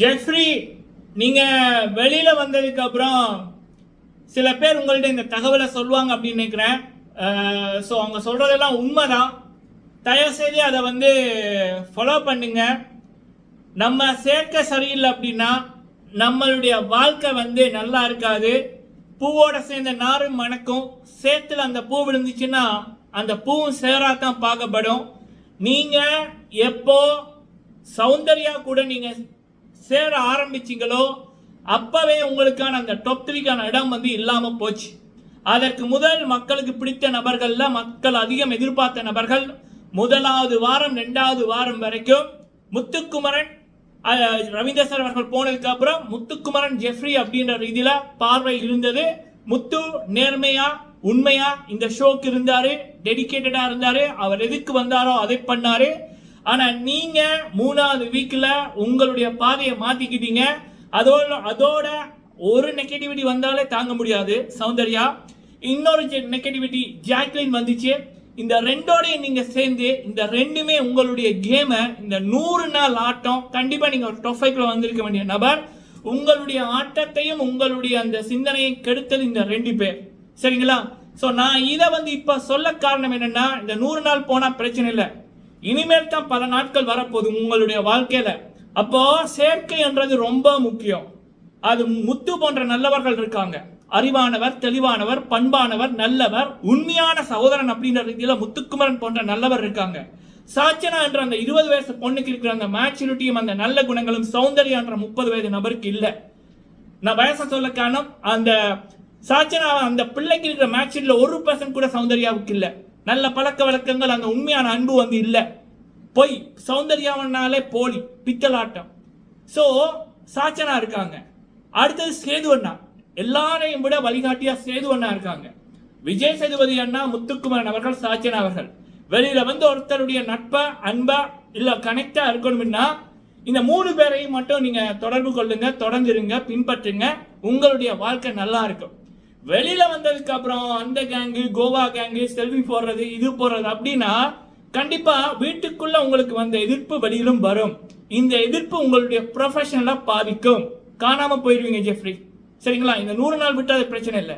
Jeffrey நீங்க வெளியில வந்ததுக்கு அப்புறம் சில பேர் உங்கள்ட்ட இந்த தகவலை சொல்லுவாங்க அப்படின்னு நினைக்கிறேன். ஸோ அவங்க சொல்றதெல்லாம் உண்மைதான். தயவு செய்து அதை வந்து ஃபாலோ பண்ணுங்க. நம்ம சேர்க்க சரியில்லை அப்படின்னா நம்மளுடைய வாழ்க்கை வந்து நல்லா இருக்காது. பூவோட சேர்ந்த நாரும் மணக்கும். சேத்துல அந்த பூ விழுந்துச்சுன்னா அந்த பூவும் சேராதான் பார்க்கப்படும். நீங்க எப்போ சௌந்தர்யா கூட நீங்கள் சேர ஆரம்பிச்சீங்களோ அப்பவே உங்களுக்கான அந்த டாப் த்ரீக்கான இடம் வந்து இல்லாமல் போச்சு. அதற்கு முதல் மக்களுக்கு பிடித்த நபர்கள்ல மக்கள் அதிகம் எதிர்பார்த்த நபர்கள் முதலாவது வாரம் ரெண்டாவது வாரம் வரைக்கும் முத்துக்குமரன் ரவீந்திரசர் அவர்கள் போனதுக்கு அப்புறம் முத்துக்குமரன் ஜெஃப்ரி அப்படின்ற ரீதியில பார்வை இருந்தது. முத்து நேர்மையா உண்மையா இந்த ஷோக்கு இருந்தாரு டெடிகேட்டடா இருந்தாரு. அவர் எதுக்கு வந்தாரோ அதை பண்ணாரு. ஆனால் நீங்கள் மூணாவது வீக்கில் உங்களுடைய பாதையை மாற்றிக்கிட்டீங்க அதோட அதோட ஒரு நெகட்டிவிட்டி வந்தாலே தாங்க முடியாது. சௌந்தர்யா இன்னொரு நெகட்டிவிட்டி ஜாக்லின் வந்துச்சு. இந்த ரெண்டோடையும் நீங்கள் சேர்ந்து இந்த ரெண்டுமே உங்களுடைய கேமை இந்த நூறு நாள் ஆட்டம் கண்டிப்பாக நீங்கள் ஒரு டொஃபைக்கில் வந்திருக்க வேண்டிய நபர். உங்களுடைய ஆட்டத்தையும் உங்களுடைய அந்த சிந்தனையை கெடுத்தது இந்த ரெண்டு பேர். சரிங்களா? ஸோ நான் இதை வந்து இப்போ சொல்ல காரணம் என்னென்னா இந்த நூறு நாள் போனால் பிரச்சனை இல்லை. இனிமேல் தான் பல நாட்கள் வரப்போகுது உங்களுடைய வாழ்க்கையில். அப்போ சேர்க்கை என்றது ரொம்ப முக்கியம். அது முத்து போன்ற நல்லவர்கள் இருக்காங்க. அறிவானவர் தெளிவானவர் பண்பானவர் நல்லவர் உண்மையான சகோதரன் அப்படின்ற ரீதியில் முத்துக்குமரன் போன்ற நல்லவர் இருக்காங்க. சாச்சனா என்ற அந்த இருபது வயசு பொண்ணுக்கு இருக்கிற அந்த மேச்சுரிட்டியும் அந்த நல்ல குணங்களும் சௌந்தர்யா என்ற முப்பது வயது நபருக்கு இல்லை. நான் வயசை சொல்ல காரணம் அந்த சாச்சனா அந்த பிள்ளைக்கு இருக்கிற மேட்சில் ஒரு பர்சன்ட் கூட சௌந்தர்யாவுக்கு இல்லை. நல்ல பழக்க வழக்கங்கள் அந்த உண்மையான அன்பு வந்து இல்லை. பொய் சௌந்தர்யாவனாலே போலி பித்தலாட்டம். ஸோ சாச்சனா இருக்காங்க. அடுத்தது சேது அண்ணா. எல்லாரையும் விட வழிகாட்டியா சேது அண்ணா இருக்காங்க. விஜய் சேதுபதி அண்ணா முத்துக்குமரன் அவர்கள் சாச்சனா அவர்கள். வெளியில வந்து ஒருத்தருடைய நட்பா அன்பா இல்ல கனெக்டா இருக்கணும்னா இந்த மூணு பேரையும் மட்டும் நீங்க தொடர்பு கொள்ளுங்க தொடர்ந்துருங்க பின்பற்றுங்க. உங்களுடைய வாழ்க்கை நல்லா இருக்கும். வெளியில வந்ததுக்கு அப்புறம் அந்த கேங்கு கோவா கேங்கு செல்வி போடுறது இது போடுறது அப்படின்னா கண்டிப்பா வீட்டுக்குள்ள உங்களுக்கு வந்த எதிர்ப்பு வெளியிலும் வரும். இந்த எதிர்ப்பு உங்களுடைய ப்ரொஃபஷனலா பாதிக்கும். காணாம போயிடுவீங்க ஜெஃப்ரி. சரிங்களா? இந்த நூறு நாள் விட்டு அது பிரச்சனை இல்லை.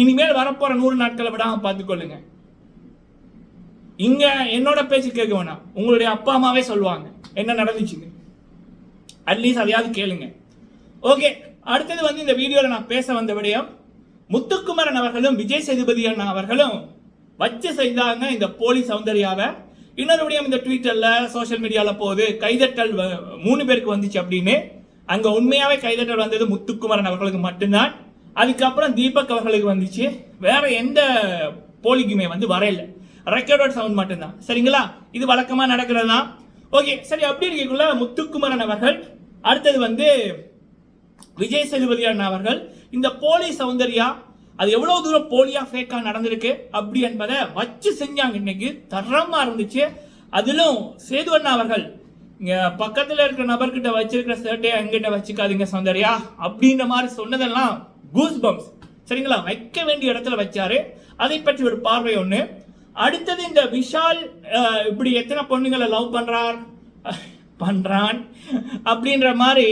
இனிமேல் வரப்போற நூறு நாட்களை விடாம பார்த்துக்கொள்ளுங்க. இங்க என்னோட பேச்சு கேட்க வேணாம். உங்களுடைய அப்பா அம்மாவே சொல்லுவாங்க. என்ன நடந்துச்சுங்க அட்லீஸ்ட் அதையாவது கேளுங்க. ஓகே அடுத்தது வந்து இந்த வீடியோவில் நான் பேச வந்த விடயம். முத்துக்குமரன் அவர்களும் விஜய் சேதுபதி அண்ணா அவர்களும் வச்சு செய்தாங்க இந்த போலி சௌந்தர்யாவை. இன்னொரு இந்த ட்விட்டர்ல சோஷியல் மீடியாவில் போகுது. கைதட்டல் வ- மூணு பேருக்கு வந்துச்சு அப்படின்னு. அங்க உண்மையாவே கைதட்டல் வந்தது முத்துக்குமரன் அவர்களுக்கு மட்டும்தான். அதுக்கப்புறம் தீபக் அவர்களுக்கு வந்துச்சு. வேற எந்த போலிக்குமே வந்து வரையில. ரெக்கார்டட் சவுண்ட் மட்டும்தான். சரிங்களா? இது வழக்கமாக நடக்கிறது தான் ஓகே சரி அப்படி இருக்கக்குள்ள முத்துக்குமரன் அவர்கள் அடுத்தது வந்து விஜய் சேதுபதி அண்ணா அவர்கள் இந்த போலி சௌந்தர்யா அது எவ்வளவு தூரம் போலியா ஃபேக்கா நடந்திருக்கு அப்படி என்பதை வச்சு செஞ்சாங்க இன்னைக்கு. தரமா இருந்துச்சு. அதிலும் சேது அண்ணா அவர்கள் பக்கத்தில் இருக்கிற நபர்கிட்ட வச்சிருக்கிற ஷர்ட்டே எங்கிட்ட வச்சுக்காதீங்க சௌந்தர்யா அப்படின்ற மாதிரி சொன்னதெல்லாம் கூஸ் பம்ப்ஸ் சரிங்களா? வைக்க வேண்டிய இடத்துல வச்சாரு. அதை பற்றி ஒரு பார்வை ஒண்ணு. அடுத்தது இந்த விஷால் இப்படி எத்தனை பொண்ணுங்களை லவ் பண்றார்? பண்ணுறான் பண்றான். அப்படின்ற மாதிரி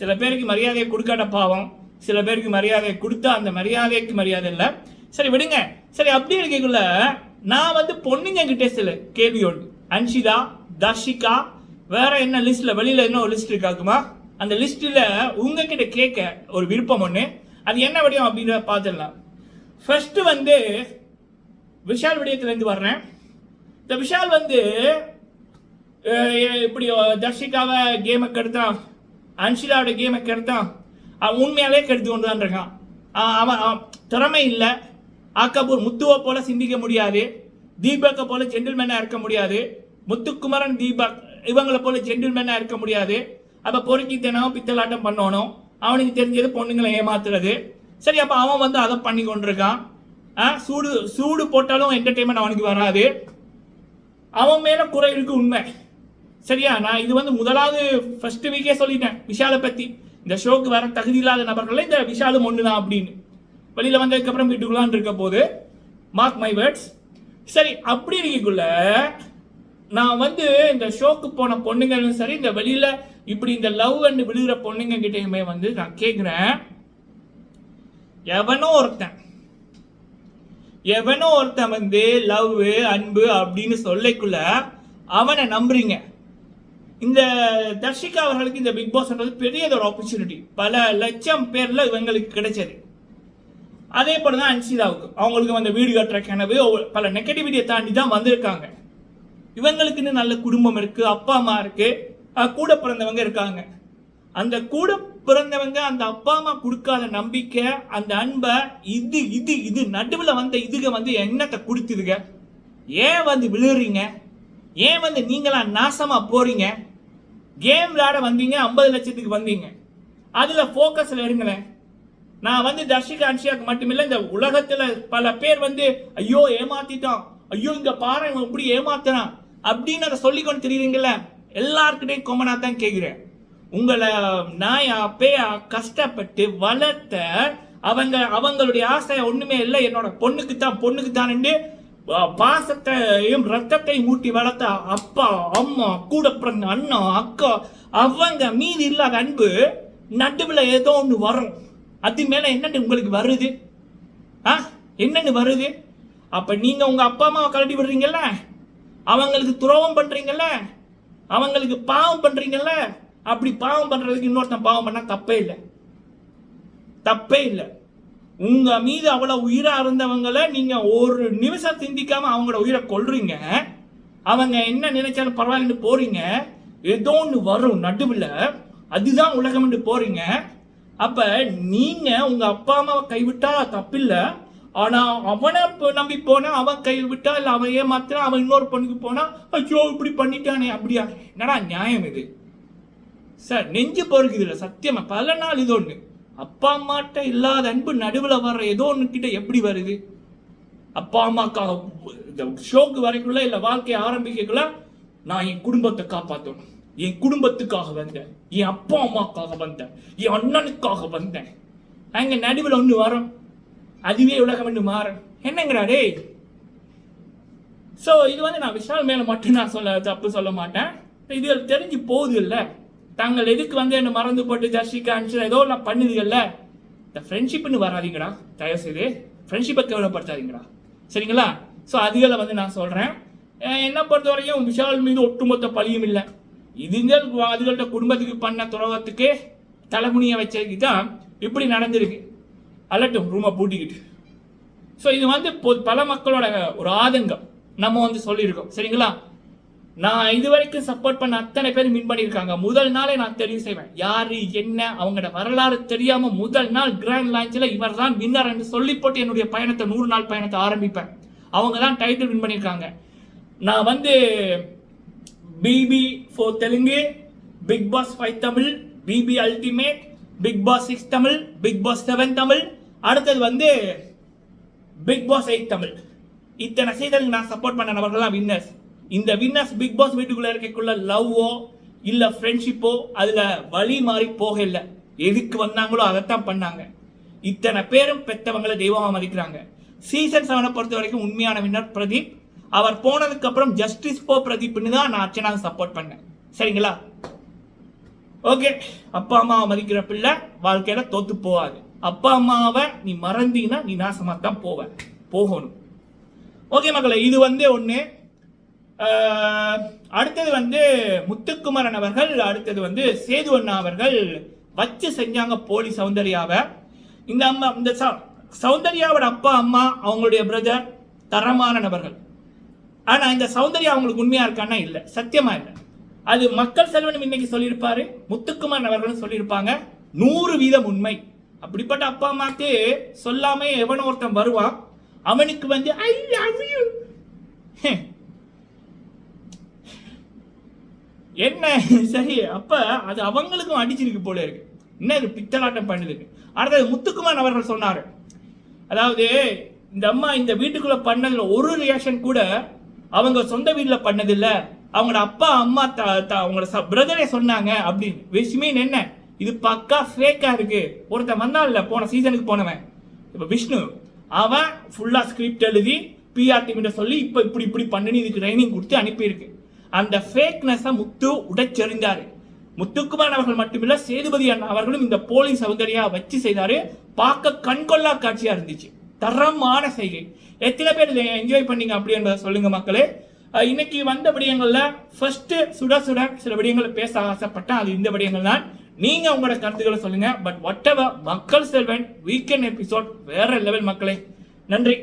சில பேருக்கு மரியாதையை கொடுக்காத பாவம் சில பேருக்கு மரியாதையை கொடுத்தா அந்த மரியாதைக்கு மரியாதை இல்லை. சரி விடுங்க. சரி அப்படி இருக்கக்குள்ள நான் வந்து பொண்ணுங்க கிட்டே சில கேள்வியோடு அன்ஷிதா தர்ஷிகா வேற என்ன லிஸ்ட்ல வெளியில என்ன ஒரு லிஸ்ட் இருக்காக்குமா? அந்த லிஸ்ட்ல உங்ககிட்ட கேட்க ஒரு விருப்பம் ஒன்று அது என்ன விடயம் அப்படின்னு பார்த்துடலாம். ஃபர்ஸ்ட் வந்து விஷால் விடயத்துல வர்றேன். இந்த விஷால் வந்து இப்படி தர்ஷிகாவை கேமை கெடுத்தான். அன்ஷிலாவோட கேமை கெடுத்தான் அவன் உண்மையாலே கெடுத்து கொண்டு தான் இருக்கான் அவன் அவன் திறமை இல்லை. ஆக்கபூர் முத்துவை போல சிந்திக்க முடியாது. தீபக்கை போல ஜென்டில்மேனாக இருக்க முடியாது. முத்துக்குமரன் தீபக் இவங்களை போல ஜென்டில்மேனாக இருக்க முடியாது. அப்போ பொறுக்கித்தனம் பித்தலாட்டம் பண்ணணும். அவனுக்கு தெரிஞ்சது பொண்ணுங்களை ஏமாத்துறது. சரி அப்போ அவன் வந்து அதை பண்ணி கொண்டிருக்கான். ஆ, சூடு சூடு போட்டாலும் என்டர்டெயின்மெண்ட் அவனுக்கு வராது. அவன் மேலே குறை இருக்கு உண்மை. சரியா? நான் இது வந்து முதலாவது ஃபர்ஸ்ட் வீக்கே சொல்லிட்டேன் விஷாலை பத்தி. இந்த ஷோக்கு வர தகுதி இல்லாத நபர்கள் இந்த விஷாலும் ஒன்று தான் அப்படின்னு. வெளியில் வந்ததுக்கப்புறம் வீட்டுக்குள்ளான் இருக்க போது மார்க் மை வேர்ட்ஸ் சரி அப்படி இருக்கக்குள்ள நான் வந்து இந்த ஷோக்கு போன பொண்ணுங்களும் சரி இந்த வெளியில் இப்படி இந்த லவ் அண்ட் விழுகிற பொண்ணுங்க கிட்டேயுமே வந்து நான் கேட்குறேன் எவனோ ஒருத்தன் எவனோ ஒருத்தன் வந்து லவ் அன்பு அப்படின்னு சொல்லைக்குள்ள அவனை நம்புறீங்க. இந்த தர்ஷிகா அவர்களுக்கு இந்த பிக் பாஸ்ன்றது பெரியதொரு ஆப்பர்ச்சுனிட்டி பல லட்சம் பேர்ல இவங்களுக்கு கிடைச்சது. அதே போல தான் அன்சிதாவுக்கு அவங்களுக்கு வந்து வீடு கட்டுற கனவு பல நெகட்டிவிட்டியை தாண்டி தான் வந்திருக்காங்க. இவங்களுக்குன்னு நல்ல குடும்பம் இருக்கு அப்பா அம்மா இருக்கு. கூட பிறந்தவங்க இருக்காங்க. அந்த கூட பிறந்தவங்க அந்த அப்பா அம்மா கொடுக்காத நம்பிக்கை அந்த அன்பை இது இது இது நடுவில் வந்த இதுக வந்து என்னத்தை கொடுத்துதுங்க ஏன் வந்து விழுறீங்க? ஏன் வந்து நீங்களாம் நாசமாக போறீங்க? கேம் விளையாட வந்தீங்க ஐம்பது லட்சத்துக்கு வந்தீங்க. அதில் ஃபோக்கஸில் இருங்களேன். நான் வந்து தர்ஷிகா அன்ஷியாக்கு மட்டுமில்லை இந்த உலகத்தில் பல பேர் வந்து ஐயோ ஏமாத்திட்டான். ஐயோ இங்கே பாரு இவன் இப்படி ஏமாத்துறான். அப்படின்னு அதை சொல்லிக்கொண்டு தெரியுறீங்கள எல்லாருக்கிட்டையும் கொமனா தான் கேட்குறேன் உங்களை நாயா பேயா கஷ்டப்பட்டு வளர்த்த அவங்க அவங்களுடைய ஆசை ஒன்றுமே இல்லை. என்னோட பொண்ணுக்கு தான் பொண்ணுக்கு தான்ண்டு பாசத்தையும் ரத்தத்தையும் மூட்டி வளர்த்த அப்பா அம்மா கூட பிறந்த அண்ணா அக்கா அவங்க மீதி இல்லாத அன்பு நடுவில் ஏதோ ஒன்று வரும். அது மேலே என்னன்னு உங்களுக்கு வருது? ஆ என்னன்னு வருது? அப்போ நீங்கள் உங்கள் அப்பா அம்மாவை கழட்டி விடுறீங்கல்ல? அவங்களுக்கு துரோகம் பண்ணுறீங்கல்ல அவங்களுக்கு பாவம் பண்ணுறீங்கல்ல அப்படி பாவம் பண்ணுறதுக்கு இன்னொருத்தன் பாவம் பண்ணால் தப்பே இல்லை. தப்பே இல்லை. உங்க மீது அவ்வளவு உயிரா இருந்தவங்கள நீங்க ஒரு நிமிஷம் சிந்திக்காம அவங்களோட உயிரை கொள்றீங்க அவங்க என்ன நினைச்சாலும் பரவாயில்லன்னு போறீங்க. ஏதோ ஒன்று வரும் நடுவில். அதுதான் உலகம்னு போறீங்க. அப்ப நீங்க உங்க அப்பா அம்மாவை கைவிட்டா தப்பில்லை. ஆனா அவனை நம்பி போனா அவன் கைவிட்டா இல்லை அவன் ஏமாத்தினா அவன் இன்னொரு பொண்ணுக்கு போனா ஐயோ இப்படி பண்ணிட்டானே அப்படியா? என்னடா நியாயம் இது? சார் நெஞ்சு பொறுக்குது இல்லை சத்தியமா. பல நாள் இது ஒன்று அப்பா அம்மாட்ட இல்லாத அன்பு நடுவில் வர்ற ஏதோ ஒன்றுக்கிட்ட எப்படி வருது? அப்பா அம்மாக்காக இந்த ஷோக்கு வரைக்குள்ள இல்லை வாழ்க்கையை ஆரம்பிக்கக்குள்ள நான் என் குடும்பத்தை காப்பாற்றணும் என் குடும்பத்துக்காக வந்தேன். என் அப்பா அம்மாக்காக வந்தேன். என் அண்ணனுக்காக வந்தேன். அங்கே நடுவில் ஒன்று வரும். அதுவே உலகம் என்று மாறும். என்னங்கிறாரே ஸோ இது வந்து நான் விஷால் மேலே மட்டும் நான் சொல்ல தப்பு சொல்ல மாட்டேன். இது தெரிஞ்சு போகுது இல்லை. தாங்கள் எதுக்கு வந்து என்ன மறந்து போட்டு ஜர்ஷிகா அனுப்பிச்சு ஏதோ நான் பண்ணுதுகள்ல இந்த ஃப்ரெண்ட்ஷிப்னு வராதீங்கடா. தயவு செய்து ஃப்ரெண்ட்ஷிப்பை கேவலப்படுத்தாதீங்கடா. சரிங்களா? ஸோ அதுகளை வந்து நான் சொல்கிறேன் என்ன பொறுத்த வரைக்கும் விஷால் மீது ஒட்டுமொத்த பழியும் இல்லை. இதுங்க அதுகள்ட்ட குடும்பத்துக்கு பண்ண துரோகத்துக்கு தலைமுனியை வச்சதுக்கு தான் இப்படி நடந்திருக்கு. அலட்டும் ரூமை பூட்டிக்கிட்டு. ஸோ இது வந்து பல மக்களோட ஒரு ஆதங்கம். நம்ம வந்து சொல்லியிருக்கோம். சரிங்களா? நான் இது வரைக்கும் சப்போர்ட் பண்ண அத்தனை பேர் மின் பண்ணியிருக்காங்க. முதல் நாளே நான் தெரிவு செய்வேன். யாரு என்ன அவங்களோட வரலாறு தெரியாம முதல் நாள் கிராண்ட் லான்ச்சில் இவர் தான் வின்னர் என்று சொல்லி போட்டு என்னுடைய பயணத்தை நூறு நாள் பயணத்தை ஆரம்பிப்பேன். அவங்க தான் டைட்டில் வின் பண்ணியிருக்காங்க. நான் வந்து BB four Telugu Bigg Boss five Tamil BB ultimate Bigg Boss six Tamil Bigg Boss seven Tamil. அடுத்தது வந்து பிக் பாஸ் எயிட் தமிழ். இத்தனை சீசனுக்கு நான் சப்போர்ட் பண்ண நபர்கள்லாம் வின்னர்ஸ் இந்த வின்னர்ஸ் பிக் பாஸ் வீட்டுக்குள்ள இருக்கக்குள்ள லவ்வோ இல்ல ஃப்ரெண்ட்ஷிப்போ அதுல வழி மாறி போக இல்லை எதுக்கு வந்தாங்களோ அதைத்தான் பண்ணாங்க. இத்தனை பேரும் பெத்தவங்களை தெய்வமா மதிக்கிறாங்க. சீசன் செவனை பொறுத்த வரைக்கும் உண்மையான வின்னர் பிரதீப். அவர் போனதுக்கு அப்புறம் ஜஸ்டிஸ் போ பிரதீப்னு தான் நான் அச்சனாக சப்போர்ட் பண்ணேன். சரிங்களா? ஓகே அப்பா அம்மாவை மதிக்கிற பிள்ளை வாழ்க்கையில தோத்து போகாது. அப்பா அம்மாவை நீ மறந்தீங்கன்னா நீ நாசமாக தான் போவ. போகணும். ஓகே மக்களை இது வந்து ஒன்று அடுத்தது வந்து முத்துக்குமரன் அவர்கள் அடுத்தது வந்து சேது அண்ணா அவர்கள் வச்சு செஞ்சாங்க போலி சௌந்தர்யாவை. இந்த அம்மா இந்த சௌந்தர்யாவோட அப்பா அம்மா அவங்களுடைய பிரதர் தரமான நபர்கள் ஆனால் இந்த சௌந்தர்யா அவங்களுக்கு உண்மையாக இருக்கான்னா இல்லை சத்தியமாக இல்லை. அது மக்கள் செல்வன் இன்னைக்கு சொல்லியிருப்பாரு முத்துக்குமார் அவர்களும் சொல்லியிருப்பாங்க நூறு வீதம் உண்மை. அப்படிப்பட்ட அப்பா அம்மாக்கு சொல்லாமே எவனோ ஒருத்தன் வருவான் அவனுக்கு வந்து ஐ லவ் யூ. என்ன? சரி அப்ப அது அவங்களுக்கும் அடிச்சிருக்கு போல இருக்கு. என்ன இது பித்தலாட்டம் பண்ணுதுக்கு அடுத்தது முத்துக்குமார் அவர்கள் சொன்னார். அதாவது இந்த அம்மா இந்த வீட்டுக்குள்ள பண்ணதுல ஒரு ரியாக்ஷன் கூட அவங்க சொந்த வீட்டில் பண்ணதில்ல. அவங்களோட அப்பா அம்மா த- அவங்களோட பிரதரே சொன்னாங்க அப்படின்னு. which என்ன? இது பக்கா ஃபேக்காக இருக்கு. ஒருத்தன் வந்தான்ல போன சீசனுக்கு போனவன். இப்போ விஷ்ணு அவன் ஃபுல்லாக ஸ்கிரிப்ட் எழுதி பிஆர் டீம் சொல்லி இப்போ இப்படி இப்படி பண்ணுன்னு இதுக்கு ட்ரைனிங் கொடுத்து அனுப்பியிருக்கு. அந்த ஃபேக்னஸை முத்து உடைச்செறிந்தார். முத்துக்குமார் அவர்கள் மட்டுமில்ல சேதுபதி அண்ணா அவர்களும் இந்த போலி சௌந்தர்யா வச்சு செய்தாரு. பார்க்க கண்கொள்ளா காட்சியா இருந்துச்சு. தரமான செய்கை. எத்தனை பேர் இதை என்ஜாய் பண்ணீங்க அப்படி என்பதை சொல்லுங்க மக்களே. இன்னைக்கு வந்த விடயங்கள்ல ஃபர்ஸ்ட் சுட சுட சில விடயங்களை பேச ஆசைப்பட்டேன். அது இந்த விடயங்கள் தான். நீங்க உங்களோட கருத்துக்களை சொல்லுங்க. பட் ஒட்டவர் மக்கள் செல்வன் வீக்கெண்ட் எபிசோட் வேற லெவல் மக்களே. நன்றி.